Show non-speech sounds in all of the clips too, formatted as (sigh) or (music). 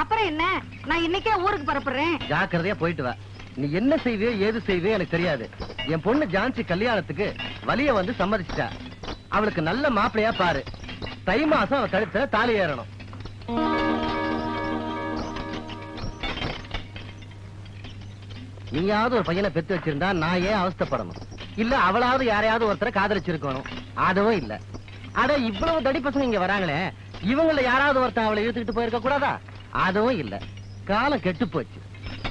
அப்புறம் என்ன? நான் இன்னைக்கே ஊருக்கு பரப்புறேன் ஜாக்கிரதையா போயிட்டு வா. நீ என்ன செய்வியோ ஏது செய்வியோ எனக்கு தெரியாது. என் பொண்ணு ஜான்சி கல்யாணத்துக்கு வலிய வந்து சம்மதிச்சிட்டா. அவளுக்கு நல்ல மாப்பிளையா பாரு. தை மாசம் அவ கழுத்துல தாலி ஏறணும். நீயாவது ஒரு பையனை பெத்து வச்சிருந்தா நான் ஏன் அவஸ்தைப்படணும்? இல்ல அவளாவது யாரையாவது ஒருத்தரை காதலிச்சிருக்கணும். அதுவும் இல்ல. அட இவ்வளவு தடி பசங்க இங்க வராங்களே. இவங்கள யாராவது ஒருத்தன் அவளை இழுத்துக்கிட்டு போயிருக்க கூடாதா அதுவும் இல்ல. காலம் கெட்டு போச்சு.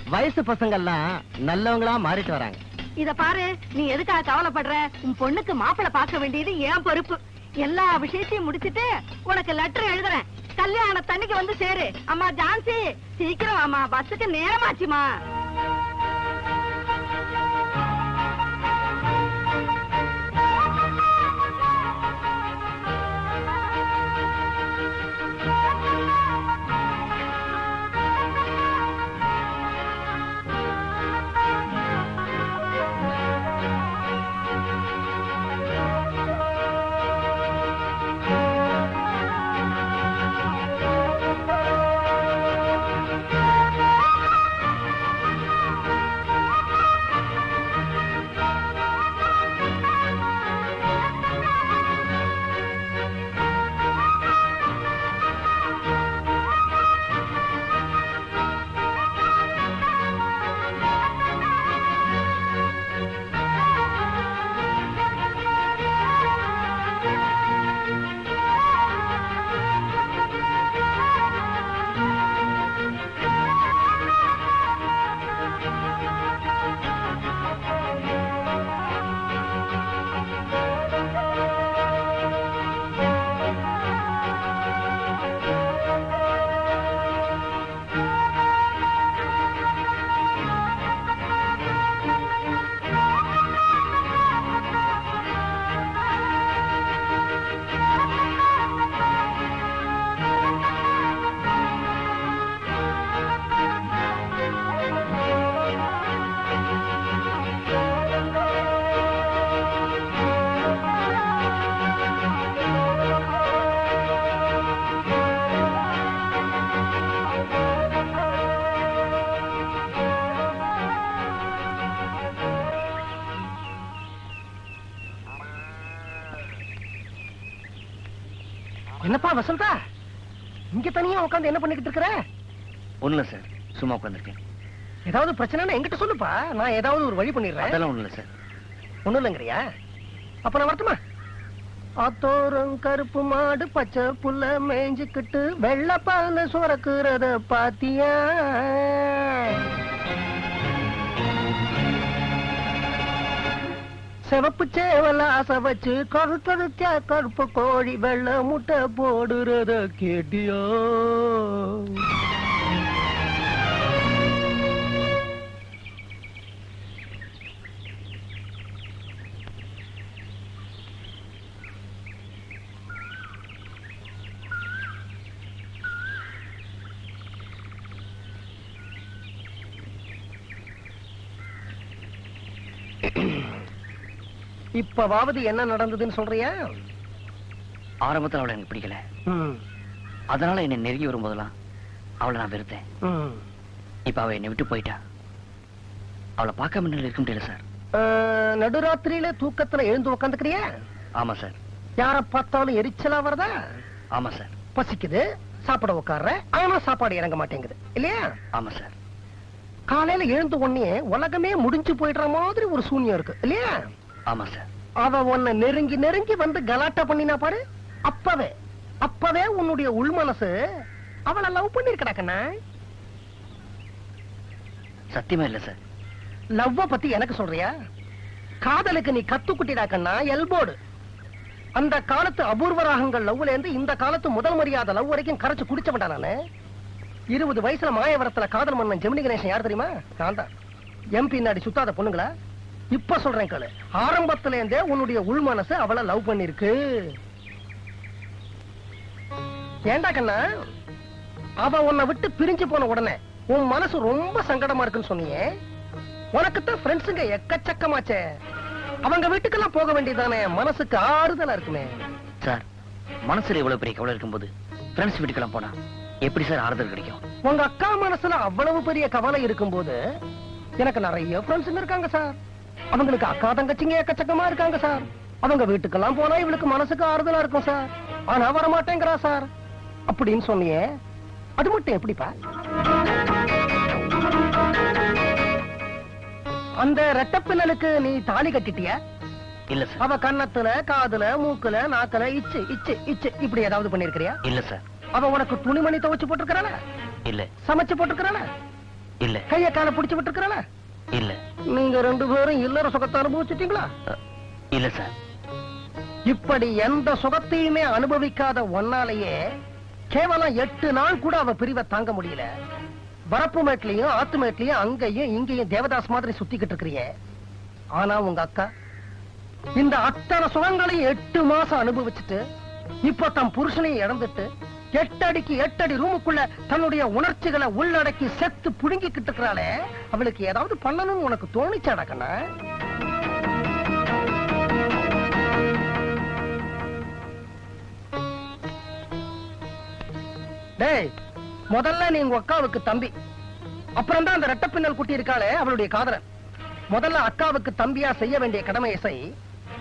வயசு பசங்க எல்லாம் நல்லவங்களா மாறிட்டு வராங்க. இத பாரு நீ எதுக்காக கவலைப்படுற? உன் பொண்ணுக்கு மாப்பிளை பார்க்க வேண்டியது ஏன் பொறுப்பு. எல்லா விஷயத்தையும் முடிச்சிட்டு உனக்கு லெட்டர் எழுதுறேன். கல்யாண தண்ணிக்கு வந்து சேரு. அம்மா ஜான்சி சீக்கிரம் அம்மா பஸ்ஸுக்கு நேரமாச்சுமா என்னப்பா வசந்தா இங்க தனியா உட்கார்ந்து என்ன பண்ணிக்கிட்டு இருக்கிற? ஒண்ணுல சார் சும்மா உட்காந்துருக்கேன் ஏதாவது பிரச்சனைனா என்கிட்ட சொல்லுப்பா. நான் ஏதாவது ஒரு வழி பண்ணிடுறேன். அதெல்லாம் ஒண்ணுல சார். ஒண்ணும் இல்லைங்கிறியா? அப்ப நான் வரட்டுமா? ஆத்தோரம் கருப்பு மாடு பச்சை புல்ல மேய்ஞ்சுக்கிட்டு வெள்ளப்பால சுரக்குறத பாத்தியா? சிவப்பு சேவல ஆசை வச்சு கரு கருத்தியா கருப்பு கோழி வெள்ள முட்டை போடுறத கேட்டியோ Mm-hmm. (coughs) இப்பவாவது என்ன நடந்ததுன்னு சொல்றியா? ஆரம்பத்துல அவளை எனக்கு பிடிக்கல. அதனால என்னை நெருங்கி வரும்போதெல்லாம் அவளை நான் வெறுத்தேன். இப்ப அவ என்னை விட்டு போயிட்டா. அவளை பார்க்காம என்னால இருக்க முடியல சார். நடுராத்திரியில தூக்கத்துல எழுந்து உக்காந்துக்கிறியா? ஆமா சார். யார பார்த்தாலும் எரிச்சலா வருதா? ஆமா சார். பசிக்குது. சாப்பிட உட்கார்ற ஆனா சாப்பாடு இறங்க மாட்டேங்குது. இல்லையா? ஆமா சார். காலையில எழுந்த உடனே உலகமே முடிஞ்சு போயிடுற மாதிரி ஒரு சூன்யம் இருக்கு. இல்லையா? ஆமா சார் அவ உன்னை நெருங்கி நெருங்கி வந்து கலாட்டா பண்ணினா பாரு. அப்பவே அப்பவே உன்னுடைய உள் மனசு அவளை லவ் பண்ணிருக்கடா கண்ணா. சத்தியமா இல்ல சார் லவ்வ பத்தி எனக்கு சொல்றியா? காதலுக்கு நீ கத்துக்குட்டிடா கண்ணா எல்போர்டு அந்த காலத்து அபூர்வ ராகங்கள் லவ்ல இருந்து இந்த காலத்து முதல் மரியாதை லவ் வரைக்கும் கரைச்சு குடிச்சவன்டா நானு. இருபது வயசுல மாயவரத்துல காதல் மன்னன் ஜெமினி கணேசன் யார் தெரியுமா? நான் தான். எம்பி நாடி சுத்தாத பொண்ணுங்களா? இப்ப சொல்றேன் கேளு. ஆரம்பத்துல இருந்தே உன்னுடைய உள் மனசு அவளை லவ் பண்ணிருக்கு. ஏண்டா கண்ணா? அவ உன்னை விட்டு பிரிஞ்சு போன உடனே உன் மனசு ரொம்ப சங்கடமா இருக்குன்னு சொன்னியே. உனக்குத்தான் ஃப்ரெண்ட்ஸுங்க எக்கச்சக்கமாச்சே. அவங்க வீட்டுக்கெல்லாம் போக வேண்டியதானே? மனசுக்கு ஆறுதலா இருக்குமே. சார் மனசுல இவ்வளவு பெரிய கவலை இருக்கும்போது ஃப்ரெண்ட்ஸ் வீட்டுக்கெல்லாம் போனா எப்படி சார் ஆறுதல் கிடைக்கும்? உங்க அக்கா மனசுல அவ்வளவு பெரிய கவலை இருக்கும்போது எனக்கு நிறைய ஃப்ரெண்ட்ஸுங்க இருக்காங்க சார். அவங்களுக்கு அக்கா தங்கச்சிங்க எக்கச்சக்கமா இருக்காங்க சார். அவங்க வீட்டுக்கெல்லாம் போனா இவளுக்கு மனசுக்கு ஆறுதலா இருக்கும் சார். ஆனா வர மாட்டேங்கிறா சார். அப்படின்னு சொன்னியே அது மட்டும் எப்படிப்பா? அந்த ரெட்டப்பின்னலுக்கு நீ தாலி கட்டிட்டியா? இல்ல சார். அவ கன்னத்துல காதுல மூக்குல நாக்குல இச்சு இச்சு இச்சு இப்படி ஏதாவது பண்ணிருக்கிறியா இல்ல சார். அவ உனக்கு துணிமணி துவைச்சு போட்டுருக்கான இல்ல. சமைச்சு போட்டுருக்கான இல்ல. கைய கால புடிச்சு விட்டுருக்கான இல்ல. நீங்க ரெண்டு பேரும் இல்லற சுகத்தை அனுபவிச்சிட்டீங்களா? இல்ல சார். இப்படி எந்த சுகத்தையுமே அனுபவிக்காத ஒன்னாலேயே கேவலம் எட்டு நாள் கூட அவ பிரிவை தாங்க முடியல. வரப்பு மேட்லயும் ஆத்து மேட்லயும் அங்கேயும் இங்கேயும் தேவதாஸ் மாதிரி சுத்திக்கிட்டு இருக்கிறியே. ஆனா உங்க அக்கா இந்த அத்தனை சுகங்களையும் எட்டு மாசம் அனுபவிச்சுட்டு இப்ப தன் புருஷனையும் இழந்துட்டு எட்டு அடிக்கு எட்டு அடி ரூமுக்குள்ள தன்னுடைய உணர்ச்சிகளை உள்ளடக்கி செத்து புடுங்கிக்கிட்டு இருக்கிறாளே. அவளுக்கு ஏதாவது பண்ணணும்னு உனக்கு தோணிச்சாடா டேய் முதல்ல நீ உங்க அக்காவுக்கு தம்பி. அப்புறம் தான் அந்த ரெட்டப்பின்னல் குட்டி இருக்காளே அவளுடைய காதலன். முதல்ல அக்காவுக்கு தம்பியா செய்ய வேண்டிய கடமை இசை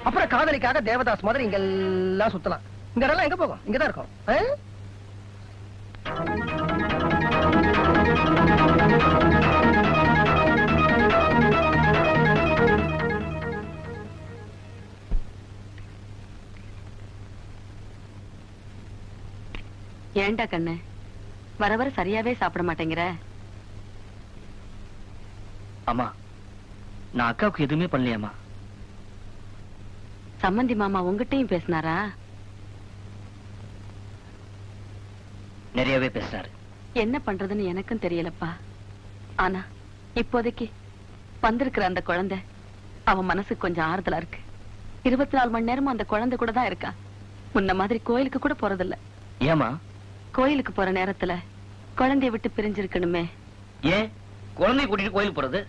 அப்புறம் காதலிக்காக தேவதாஸ் மாதிரி இங்க எல்லாம் சுத்தலாம். இந்த இடம்லாம் எங்க போகும்? இங்கதான் இருக்கும். ஏன்டா கண்ணு? வர வர சரியாவே சாப்பிட மாட்டேங்கிற? அம்மா நான் அக்காவுக்கு எதுவுமே பண்ணலையாம்மா. சம்மந்தி மாமா உங்ககிட்டயும் பேசினாரா? நிறையவே பேசுறாரு. என்ன பண்றதுன்னு எனக்கும் தெரியலப்பா. ஆனா இப்போதைக்கு வந்திருக்கிற அந்த குழந்தை அவன் மனசுக்கு கொஞ்சம் ஆறுதலா இருக்கு. இருபத்தி நாலு மணி நேரமும் அந்த குழந்தை கூட தான் இருக்கா. முன்ன மாதிரி கோயிலுக்கு கூட போறதில்ல. ஏமா கோயிலுக்கு போற நேரத்துல குழந்தைய விட்டு பிரிஞ்சிருக்கணுமே. ஏன்? குழந்தைய கூட்டிட்டு கோயில் போறது?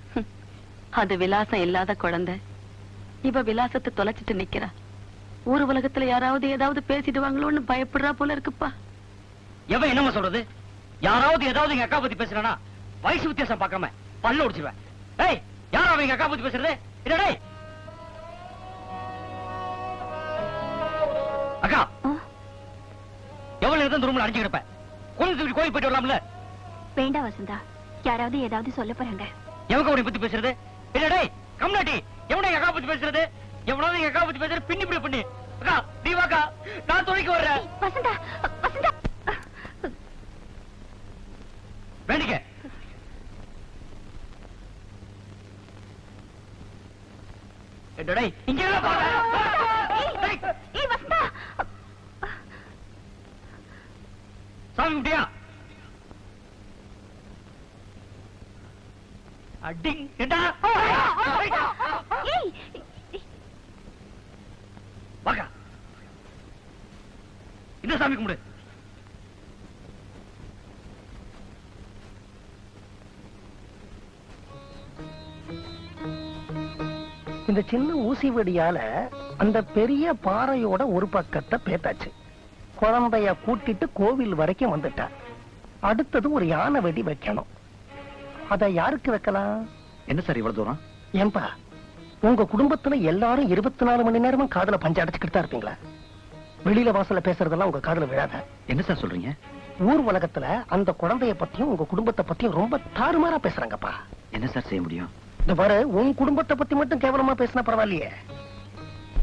அது விலாசம் இல்லாத குழந்தை. இவ விலாசத்தை தொலைச்சிட்டு நிக்கிறா. ஊர் உலகத்துல யாராவது ஏதாவது பேசிடுவாங்களோன்னு பயப்படுறா போல இருக்குப்பா. எவன் என்னம்மா சொல்றது? யாராவது ஏதாவது எங்க அக்கா பத்தி பேசுறானா? வயசு வித்தியாசம் பார்க்காம பல்ல உடிச்சிருவேன் ஏய் யார் அவன் எங்க அக்கா பத்தி பேசுறது? இல்ல டேய். அக்கா எவ்வளவு நேரம் ரூம்ல அடிச்சு கிடப்ப கொஞ்சம் கோயில் போயிட்டு வரலாம்ல? வேண்டாம் வசந்தா. யாராவது ஏதாவது சொல்ல போறாங்க. எவங்க உன்னை பத்தி பேசுறது? இல்ல டேய் கம்னாட்டி எவனை எங்க அக்கா பத்தி பேசுறது? எவனாவது எங்க அக்கா பத்தி பேசுறது? பின்னி இப்படி பண்ணி அக்கா நீ வாக்கா நான் துணைக்கு வர்றேன். வசந்தா வேண்டிக்க ஏய், டேய், இங்க என்ன பாக்குற? டேய், ஏய் வசந்தா சாமி குட்டியா அடி ஏண்டா ஏய் வாக்கா இந்த சாமி கும்பிடு. இந்த சின்ன ஊசி வெடியால அந்த பெரிய பாறையோட ஒரு பக்கத்தை பேத்தாச்சு. குழந்தைய கூட்டிட்டு கோவில் வரைக்கும் வந்துட்டா. அடுத்தது ஒரு யானை வெடி வைக்கணும். அத யாருக்கு வைக்கலாம்? என்ன சார் இவ்வளவு தூரம்? ஏன்பா உங்க குடும்பத்துல எல்லாரும் இருபத்தி நாலு மணி நேரமும் காதுல பஞ்சு அடைச்சுக்கிட்டு தான் இருப்பீங்களா? வெளியில வாசல்ல பேசுறதெல்லாம் உங்க காதுல விழாத. என்ன சார் சொல்றீங்க? ஊர் உலகத்துல அந்த குழந்தைய பத்தியும் உங்க குடும்பத்தை பத்தியும் ரொம்ப தாறுமாறா பேசுறாங்கப்பா. என்ன சார் செய்ய முடியும்? இந்த பாரு உன் குடும்பத்தை பத்தி மட்டும் கேவலமா பேசினா பரவாயில்லையே.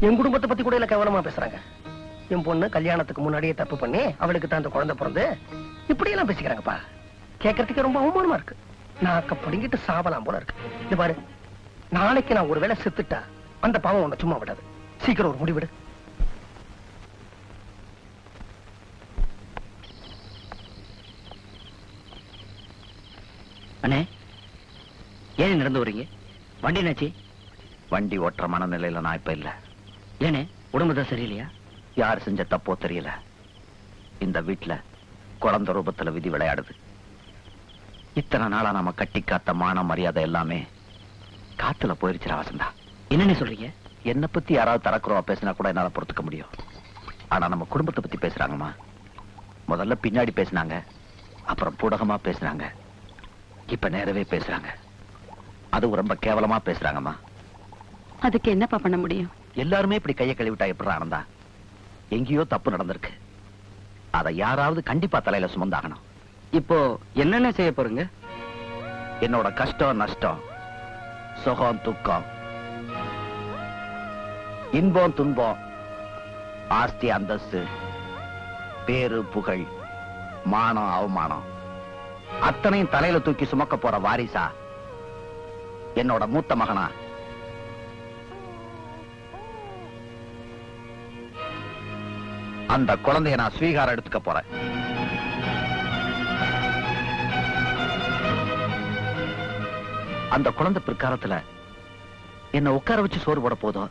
என் குடும்பத்தை பத்தி கூட இல்ல கேவலமா பேசுறாங்க. என் பொண்ணு கல்யாணத்துக்கு முன்னாடியே தப்பு பண்ணி அவளுக்கு தான் அந்த குழந்தை பிறந்து இப்படி எல்லாம் பேசிக்கிறாங்கப்பா. கேட்கறதுக்கு ரொம்ப அவமானமா இருக்கு. நாக்க பிடிங்கிட்டு சாவலாம் போல இருக்கு. இந்த பாரு நாளைக்கு நான் ஒருவேளை செத்துட்டா அந்த பாவம் உன்னை சும்மா விடாது. சீக்கிரம் ஒரு முடிவிடு. அண்ணே ஏன் நடந்து வரீங்க வண்டி என்னாச்சு? வண்டி ஓட்டுற மனநிலையில நான் இப்ப இல்ல. ஏனே உடம்பு தான் சரியில்லையா? யார் செஞ்ச தப்போ தெரியல. இந்த வீட்டுல குழந்தை ரூபத்துல விதி விளையாடுது. இத்தனை நாளா நாம கட்டி காத்த மான மரியாதை எல்லாமே காத்துல போயிருச்சுடா வசந்தா. என்னண்ணே சொல்றீங்க? என்ன பத்தி யாராவது தரக்குறவா பேசினா கூட என்னால பொறுத்துக்க முடியும். ஆனா நம்ம குடும்பத்தை பத்தி பேசுறாங்கம்மா. முதல்ல பின்னாடி பேசினாங்க அப்புறம் பூடகமா பேசுறாங்க. இப்ப நேரவே பேசுறாங்க. அதுவும் ரொம்ப கேவலமா பேசுறாங்கம்மா. அதுக்கு என்னப்பா பண்ண முடியும்? எல்லாருமே இப்படி கையை கழுவிட்டா எப்படி ஆனந்தா எங்கேயோ தப்பு நடந்திருக்கு. அதை யாராவது கண்டிப்பா தலையில சுமந்தாகணும். இப்போ என்னென்ன செய்ய போறீங்க? என்னோட கஷ்டம் நஷ்டம். சுகம் துக்கம். இன்பம் துன்பம். ஆஸ்தி அந்தஸ்து. பேரு புகழ். மானம் அவமானம். அத்தனையும் தலையில தூக்கி சுமக்க போற வாரிசா? என்னோட மூத்த மகனா? அந்த குழந்தைய நான் ஸ்வீகாரம் எடுத்துக்க போறேன். அந்த குழந்தை பிற்காலத்துல என்ன உட்கார வச்சு சோறு போட போதோ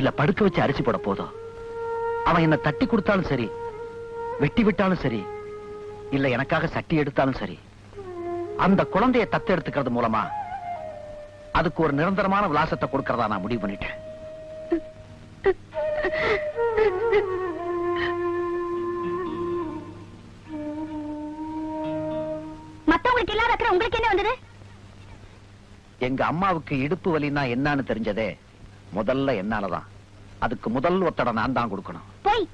இல்ல படுக்க வச்சு அரிசி போட போதோ அவன் என்ன தட்டி கொடுத்தாலும் சரி வெட்டி விட்டாலும் சரி இல்ல எனக்காக சட்டி எடுத்தாலும் சரி அந்த குழந்தைய தத்து எடுத்துக்கிறது மூலமா அதுக்கு ஒரு நிரந்தரமான விலாசத்தை கொடுக்கறதா நான் முடிவு பண்ணிட்டேன். மத்தவங்களுக்கு இல்லாத உங்களுக்கு என்ன வந்தது? எங்க அம்மாவுக்கு இடுப்பு வலின்னா என்னன்னு தெரிஞ்சதே முதல்ல என்னாலதான். அதுக்கு முதல் ஒத்தடை நான் தான் கொடுக்கணும். போய்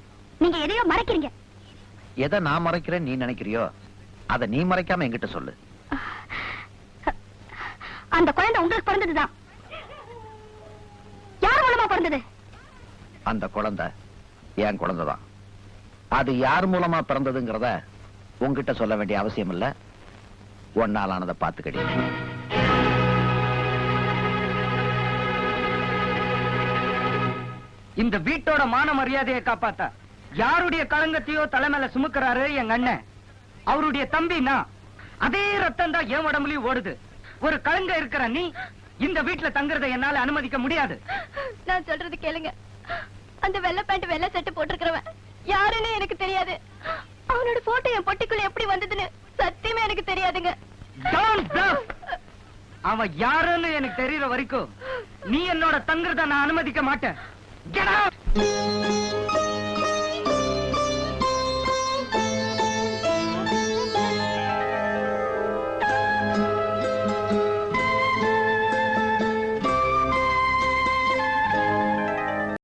நீங்க எதையோ மறைக்கிறீங்க. எதை நான் மறைக்கிறேன் நீ நினைக்கிறியோ அதை நீ மறைக்காம என்கிட்ட சொல்லு. அந்த குழந்தை உங்களுக்கு பிறந்ததுதான். யார் மூலமா பிறந்தது? அந்த குழந்தை என் குழந்தைதான். அது யார் மூலமா பிறந்ததுங்கிறத உன்கிட்ட சொல்ல வேண்டிய அவசியம் இல்ல ஒன்னாலானதை பாத்துக்கடி இந்த வீட்டோட மான மரியாதையை காப்பாத்த? யாருடைய களங்கத்தையோ தலைமையில சுமக்கிறாரு எங்க அண்ணன்? அவருடைய தம்பினா அதே ரத்தம் தான் என் உடம்புலயும் ஓடுது. ஒரு கலங்க இருக்கிற நீ இந்த வீட்டுல தங்குறதை என்னால அனுமதிக்க முடியாது. நான் சொல்றது கேளுங்க. அந்த வெள்ளை பேண்ட் வெள்ளை சட்டை போட்டிருக்கிறவன் யாருன்னு எனக்கு தெரியாது. அவனோட போட்டோ என் பொட்டிக்குள்ள எப்படி வந்ததுன்னு சத்தியமே எனக்கு தெரியாதுங்க. அவன் யாருன்னு எனக்கு தெரியற வரைக்கும் நீ என்னோட தங்குறத நான் அனுமதிக்க மாட்டேன். Get out!